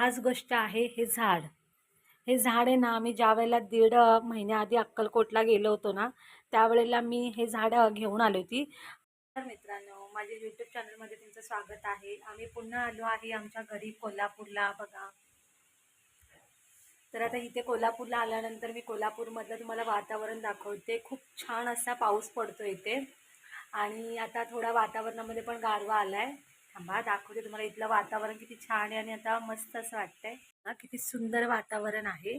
आज गोष्ट आहे हे झाड. हे झाड आहे ना आम्ही ज्या वेळेला दीड महिन्याआधी अक्कलकोटला गेलो होतो ना त्यावेळेला मी हे झाड घेऊन आली होती. तर मित्रांनो माझ्या यूट्यूब चॅनलमध्ये तुमचं स्वागत आहे. आम्ही पुन्हा आलो आहे आमच्या घरी कोल्हापूरला बघा. तर आता इथे कोल्हापूरला आल्यानंतर मी कोल्हापूरमधलं तुम्हाला वातावरण दाखवते. खूप छान असा पाऊस पडतो इथे. आणि आता थोडा वातावरणामध्ये पण गारवा आला आहे थांबा दाखवते तुम्हाला इथलं वातावरण किती छान आहे आणि आता मस्त असं वाटतंय. हा किती सुंदर वातावरण आहे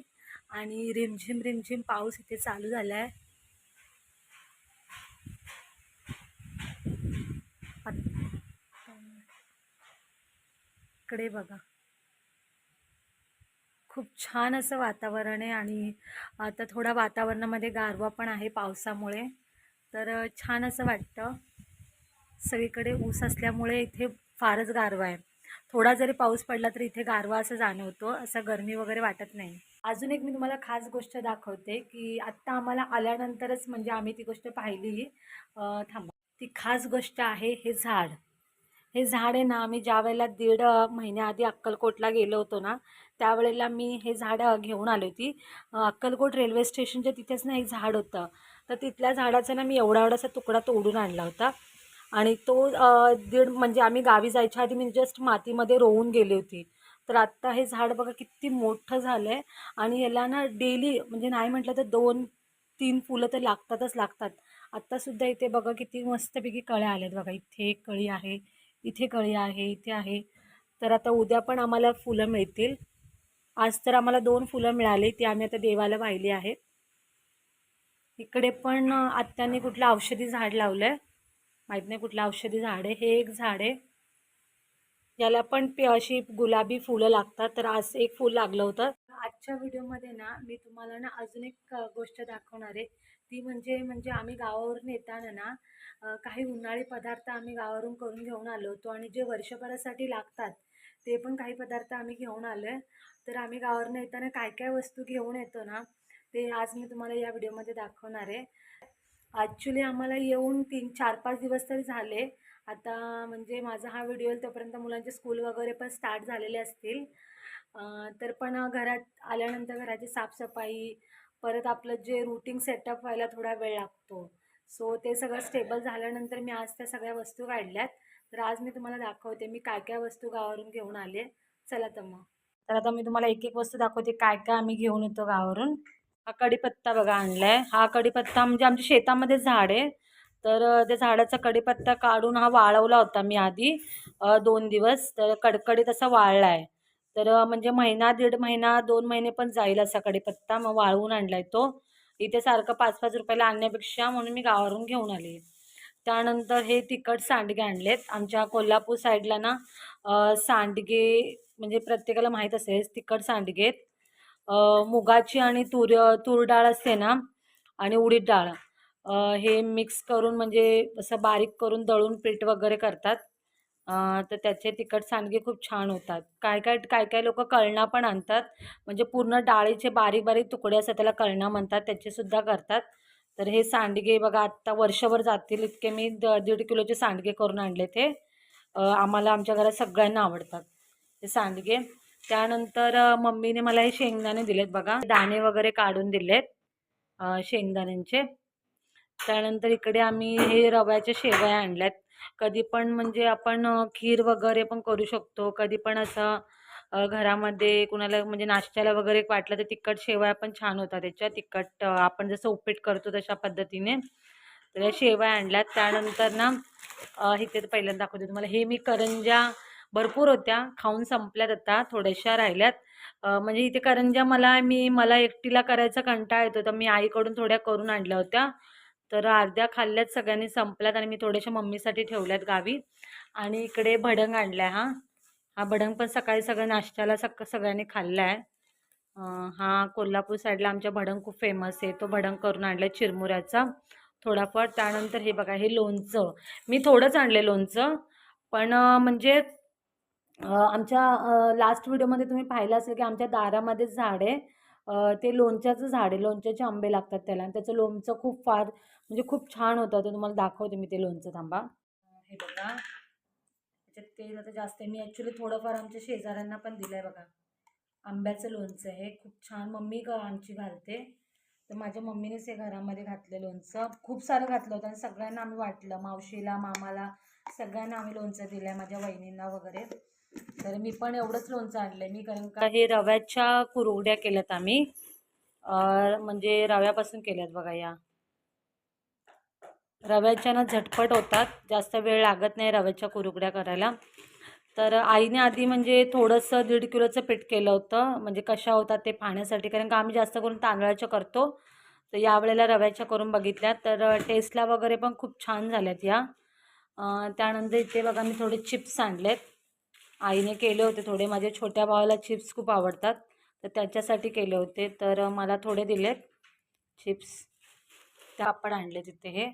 आणि रिमझिम रिमझिम पाऊस इथे चालू झाला आहे इकडे बघा. खूप छान असं वातावरण आहे आणि आता थोडा वातावरणामध्ये गारवा पण आहे पावसामुळे. तर छान असं वाटतं. सगळीकडे ऊस असल्यामुळे इथे फारच गारवा आहे. थोडा जरी पाऊस पडला तरी इथे गारवा असं जाणवतो असं गरमी वगैरे वाटत नाही. अजून एक मी तुम्हाला खास गोष्ट दाखवते की आत्ता आम्हाला आल्यानंतरच म्हणजे आम्ही ती गोष्ट पाहिली. थांबा. ती खास गोष्ट आहे हे झाड. हे झाड आहे ना आम्ही ज्या वेळेला दीड महिन्याआधी अक्कलकोटला गेलो होतो ना त्यावेळेला मी हे झाड घेऊन आली होती. अक्कलकोट रेल्वे स्टेशनच्या तिथेच ना एक झाड होतं. तर तिथल्या झाडाचा ना मी एवढा एवढासा तुकडा तोडून आणला होता. आणि तो दीड म्हणजे आम्ही गावी जायच्या आधी मी जस्ट मातीमध्ये रोवून गेली होती. तर आत्ता हे झाड बघा किती मोठं झालं आहे आणि याला ना डेली म्हणजे नाही म्हटलं तर दोन तीन फुलं तर लागतातच लागतात. आत्तासुद्धा इथे बघा किती मस्तपैकी कळ्या आल्यात बघा. इथे एक कळी आहे इथे कळी आहे इथे आहे. तर आता उद्या पण आम्हाला फुलं मिळतील. आज तर आम्हाला दोन फुलं मिळाली ती आम्ही आता देवाला वाहिली आहेत. इकडे पण अ, आत्याने कुठलं औषधी झाड लावलं आहे माहीत नाही कुठलं औषधी झाड आहे हे एक झाड आहे. याला पण पे अशी गुलाबी फुलं लागतात. तर आज एक फूल लागलं होतं. आजच्या व्हिडिओमध्ये ना मी तुम्हाला ना अजून एक गोष्ट दाखवणार आहे. ती म्हणजे म्हणजे आम्ही गावावरून येताना ना काही उन्हाळी पदार्थ आम्ही गावावरून करून घेऊन आलो होतो. आणि जे वर्षभरासाठी लागतात ते पण काही पदार्थ आम्ही घेऊन आलो आहे तर आम्ही गावावरून येताना काय काय वस्तू घेऊन येतो ना ते आज मी तुम्हाला या व्हिडिओमध्ये दाखवणार आहे. ॲक्च्युली आम्हाला येऊन तीन चार पाच दिवस तरी झाले. आता म्हणजे माझा हा व्हिडिओ येईल तोपर्यंत मुलांचे स्कूल वगैरे पण स्टार्ट झालेले असतील. तर पण घरात आल्यानंतर घराची साफसफाई परत आपलं जे रुटीन सेटअप व्हायला थोडा वेळ लागतो. सो ते सगळं स्टेबल झाल्यानंतर मी आज त्या सगळ्या वस्तू काढल्यात. तर आज मी तुम्हाला दाखवते मी काय काय वस्तू गावावरून घेऊन आले. चला तर मग. तर आता मी तुम्हाला एक एक वस्तू दाखवते काय काय आम्ही घेऊन येतो गावावरून. हा कढीपत्ता बघा आणलाय. हा कढीपत्ता म्हणजे आमच्या शेतामध्ये झाड आहे. तर त्या झाडाचा कढीपत्ता काढून हा वाळवला होता मी आधी दोन दिवस. तर कडकडीत असा वाळला आहे तर म्हणजे महिना दीड महिना दोन महिने पण जाईल असा कढीपत्ता. मग वाळवून आणलाय तो. इथे सारखं पाच पाच रुपयाला आणण्यापेक्षा म्हणून मी गावावरून घेऊन आले. त्यानंतर हे तिखट सांडगे आणलेत. आमच्या कोल्हापूर साईडला ना सांडगे म्हणजे प्रत्येकाला माहीत असेल तिखट सांडगे मुगाची आणि तूर तूर डाळ असते ना आणि उडीद डाळ. हे मिक्स करून म्हणजे असं बारीक करून दळून पीठ वगैरे करतात. तर त्याचे तिखट सांडगे खूप छान होतात. काय काय काय काय लोक कळणा पण आणतात. म्हणजे पूर्ण डाळीचे बारीक बारीक तुकडे असतात त्याला कळणा म्हणतात. त्याचेसुद्धा करतात. तर हे सांडगे बघा आत्ता वर्षभर जातील इतके मी द दीड किलोचे सांडगे करून आणले ते. आम्हाला आमच्या घरात सगळ्यांना आवडतात ते सांडगे. त्यानंतर मम्मीने मला हे शेंगदाणे दिलेत बघा. दाणे वगैरे काढून दिलेत शेंगदाण्यांचे. त्यानंतर इकडे आम्ही हे रव्याच्या शेवया आणल्यात. कधी पण म्हणजे आपण खीर वगैरे पण करू शकतो. कधी पण असं घरामध्ये कुणाला म्हणजे नाश्त्याला वगैरे वाटलं तर तिखट शेवया पण छान होतात त्याच्या तिखट आपण जसं उपीट करतो तशा पद्धतीने. तर शेवया आणल्यात. त्यानंतर ना इथे तर पहिल्यांदा दाखवते तुम्हाला. हे मी करंज्या भरपूर होत्या खाऊन संपल्यात आता थोड्याशा राहिल्यात. म्हणजे इथे करंज्या मला मी मला एकटीला करायचा कंटाळा येतो तर मी आईकडून थोड्या करून आणल्या होत्या. तर अर्ध्या खाल्ल्यात सगळ्यांनी संपल्यात आणि मी थोड्याशा मम्मीसाठी ठेवल्यात गावी. आणि इकडे भडंग आणला आहे हा. हा भडंग पण सकाळी सगळं नाश्त्याला सक सगळ्यांनी खाल्ला आहे हा कोल्हापूर साईडला आमच्या भडंग खूप फेमस आहे. तो भडंग करून आणला आहे चिरमुऱ्याचा. थोडाफार त्यानंतर हे बघा हे लोणचं. मी थोडंच आणले लोणचं. पण म्हणजे आमच्या लास्ट व्हिडिओमध्ये तुम्ही पाहिलं असेल की आमच्या दारामध्येच झाड आहे ते लोणच्याचं झाड आहे लोणच्याचे आंबे लागतात त्याला. आणि त्याचं लोणचं खूप फार म्हणजे खूप छान होतं. तर तुम्हाला दाखवते मी ते लोणचं. थांबा. हे बघा. त्याच्यात तेल आता जास्त आहे. मी ॲक्च्युली थोडंफार आमच्या शेजाऱ्यांना पण दिलं आहे बघा. आंब्याचं लोणचं आहे. खूप छान. मम्मी ग आमची घालते. तर माझ्या मम्मीनेच हे घरामध्ये घातलं लोणचं. खूप सारं घातलं होतं आणि सगळ्यांना आम्ही वाटलं. मावशीला मामाला सगळ्यांना आम्ही लोणचं दिलं आहे माझ्या वहिनींना वगैरे. तर मी पण एवढंच लोणचं आणलं आहे मी कारण का हे रव्याच्या कुरुगड्या केल्यात आम्ही. म्हणजे रव्यापासून केल्यात बघा या. रव्याच्या ना झटपट होतात जास्त वेळ लागत नाही रव्याच्या कुरुगड्या करायला. तर आईने आधी म्हणजे थोडंसं दीड किलोचं पीठ केलं होतं म्हणजे कशा होतात ते पाहण्यासाठी कारण का आम्ही जास्त करून तांदळाच्या करतो. तर यावेळेला रव्याच्या करून बघितल्या तर टेस्टला वगैरे पण खूप छान झाल्यात या. त्यानंतर इथे बघा मी थोडे चिप्स आणलेत. आईने केले होते थोडे. माझ्या छोट्या भावाला चिप्स खूप आवडतात तर त्याच्यासाठी केले होते. तर मला थोडे दिलेत चिप्स ते पापड आणले तिथे हे.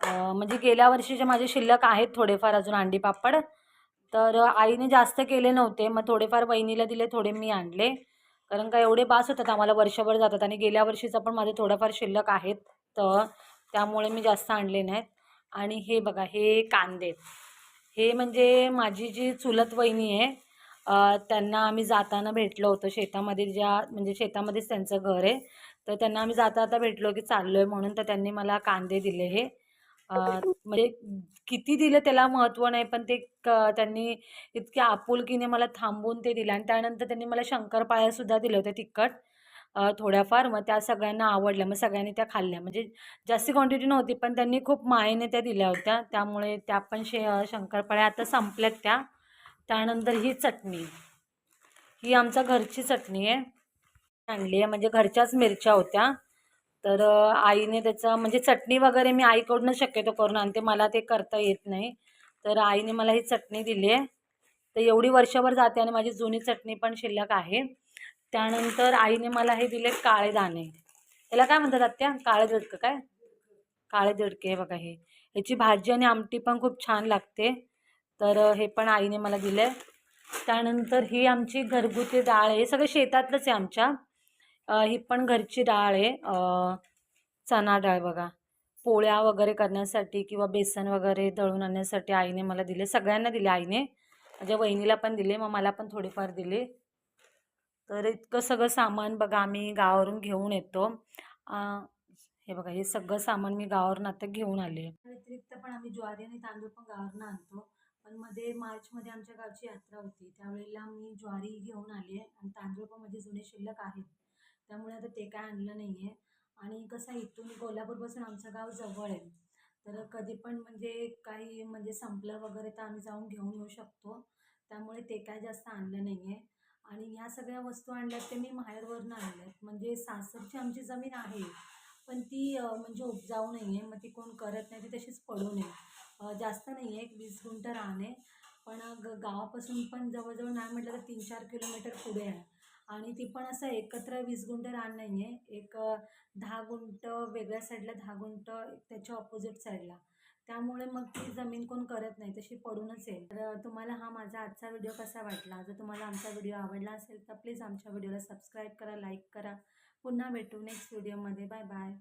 म्हणजे गेल्या वर्षीचे माझे शिल्लक आहेत थोडेफार अजून अंडी पापड. तर आईने जास्त केले नव्हते. मग थोडेफार बहिणीला दिले थोडे मी आणले. कारण का एवढे बास होतात आम्हाला वर्षभर जातात. आणि गेल्या वर्षीचं पण माझे थोडंफार शिल्लक आहेत. तर त्यामुळे मी जास्त आणले नाहीत. आणि हे बघा हे कांदे. हे म्हणजे माझी जी चुलत वहिनी आहे त्यांना आम्ही जाताना भेटलो होतो शेतामध्ये ज्या म्हणजे शेतामध्येच त्यांचं घर आहे. तर त्यांना आम्ही जाता जाता भेटलो की चाललो आहे म्हणून तर त्यांनी मला कांदे दिले हे. म्हणजे किती दिलं त्याला महत्त्व नाही पण ते क त्यांनी इतक्या आपुलकीने मला थांबून ते दिलं आणि त्यानंतर त्यांनी मला शंकरपाळ्यासुद्धा दिले होते तिखट. थोड्याफार मग त्या सगळ्यांना आवडल्या मग सगळ्यांनी त्या खाल्ल्या. म्हणजे जास्ती क्वांटिटी नव्हती पण त्यांनी खूप मायेने त्या दिल्या होत्या. त्यामुळे त्या पण शे शंकरपाळ्या आता संपल्यात त्या. त्यानंतर ही चटणी. ही आमच्या घरची चटणी आहे. आणली आहे. म्हणजे घरच्याच मिरच्या होत्या. तर आईने त्याचं म्हणजे चटणी वगैरे मी आईकडून शक्यतो करून आणते. मला ते करता येत नाही. तर आईने मला ही चटणी दिली आहे. तर एवढी वर्षभर जाते आणि माझी जुनी चटणी पण शिल्लक आहे. त्यानंतर आईने मला हे दिले काळे दाणे. याला काय म्हणतात आत्या? काळे दडकं काय? काळे दडके हे बघा हे. याची भाजी आणि आमटी पण खूप छान लागते. तर हे पण आईने मला दिलं. आहे त्यानंतर ही आमची घरगुती डाळ आहे. हे सगळं शेतातलंच आहे आमच्या. ही पण घरची डाळ आहे. चणा डाळ बघा. पोळ्या वगैरे करण्यासाठी किंवा बेसन वगैरे दळून आणण्यासाठी आईने मला दिले. सगळ्यांना दिले आईने. माझ्या वहिनीला पण दिले. मग मला पण थोडेफार दिले. तर इतकं सगळं सामान बघा आम्ही गावावरून घेऊन येतो. हे बघा हे सगळं सामान मी गावावरून आता घेऊन आले व्यतिरिक्त पण आम्ही ज्वारी आणि तांदूळ पण गावावरून आणतो. पण मध्ये मार्चमध्ये आमच्या गावची यात्रा होती. त्यावेळेला मी ज्वारी घेऊन आली आहे आणि तांदूळ पण माझे जुने शिल्लक आहेत. त्यामुळे आता ते काय आणलं नाही आहे आणि कसं आहे, इथून कोल्हापूरपासून आमचं गाव जवळ आहे. तर कधी पण म्हणजे काही म्हणजे संपलं वगैरे तर आम्ही जाऊन घेऊन येऊ शकतो. त्यामुळे ते काय जास्त आणलं नाही आहे आणि ह्या सगळ्या वस्तू आणल्यात ते मी माहेरवरनं आणल्यात. म्हणजे सासरची आमची जमीन आहे पण ती म्हणजे उपजाऊ नाही आहे मग ती कोण करत नाही ती तशीच पडू नये. जास्त नाही आहे एक वीस गुंठ रान आहे. पण ग गावापासून पण जवळजवळ नाही म्हटलं तर तीन चार किलोमीटर पुढे आहे. आणि ती पण असं एकत्र वीस गुंठ रान नाही आहे एक दहा गुंठ वेगळ्या साईडला दहा गुंठ त्याच्या ऑपोजिट साईडला त्यामुळे मग ती जमीन कोण करत नाही तशी पडूनच येईल. तर तुम्हाला हा माझा आजचा व्हिडिओ कसा वाटला? जर तुम्हाला आमचा व्हिडिओ आवडला असेल तर प्लीज आमच्या व्हिडिओला सबस्क्राईब करा लाईक करा. पुन्हा भेटू नेक्स्ट व्हिडिओमध्ये बाय बाय